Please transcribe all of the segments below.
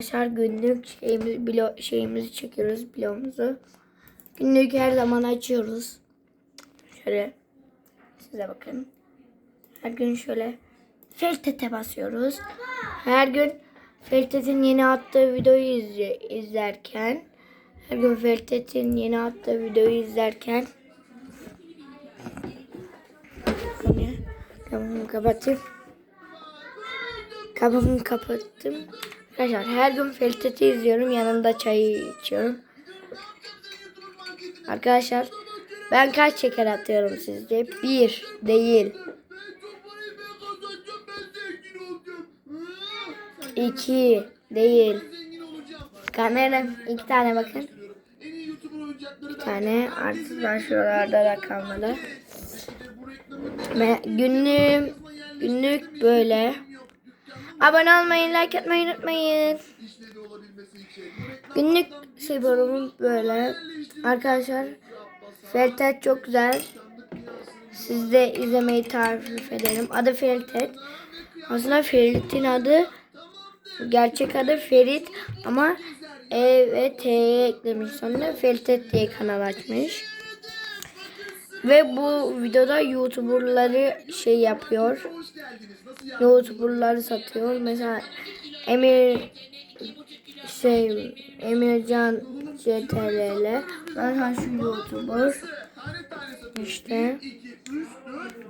Arkadaşlar günlük şeyimiz, blo, şeyimizi çekiyoruz bloğumuzu. Günlük her zaman açıyoruz. Şöyle size bakın. Her gün şöyle Feltet'e basıyoruz. Her gün Feltet'in yeni attığı videoyu izle, izlerken her gün Feltet'in yeni attığı videoyu izlerken Kapımı kapatayım. Kapımı kapattım. Arkadaşlar her gün Feltet'i izliyorum. Yanında çayı içiyorum. Arkadaşlar ben kaç şeker atıyorum sizce? Bir değil. iki değil. Kamera iki tane bakın. Bir tane artık ben şuralarda da kalmadı. Ve günlük günlük böyle. Abone olmayı, like atmayı unutmayın. Günlük sporum böyle. Arkadaşlar Feltet çok güzel. Siz de izlemeyi tarif ederim. Adı Feltet. Aslında Ferit'in adı gerçek adı Ferit ama E ve T'ye eklemiş sonra Feltet diye kanal açmış. Ve bu videoda YouTuber'ları şey yapıyor. YouTuber'ları satıyor. Mesela Emir şey Emircan CTRL ben şu YouTuber işte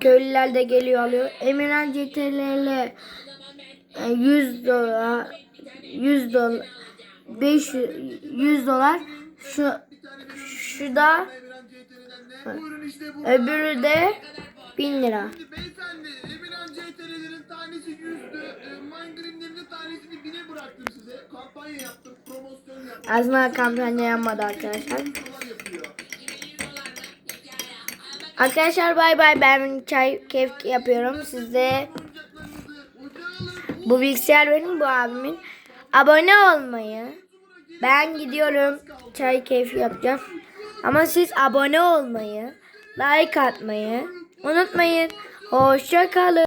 köylüler de geliyor alıyor. Emircan CTRL 100 dolar 100 dolar 500 100 dolar şu şu da öbürü de 1000 lira. Beyefendi, Emirhan CTR'lerin tanesi 100'dü. E, Mangrimlerin tanesini 1000'e bıraktım size. Kampanya yaptım, promosyon yaptım. Aslında kampanya yapmadı arkadaşlar. Arkadaşlar bay bay ben çay keyif yapıyorum. Size bu bilgisayar benim bu abimin. Abone olmayı. Ben gidiyorum çay keyfi yapacağım. Ama siz abone olmayı, like atmayı unutmayın. Hoşça kalın.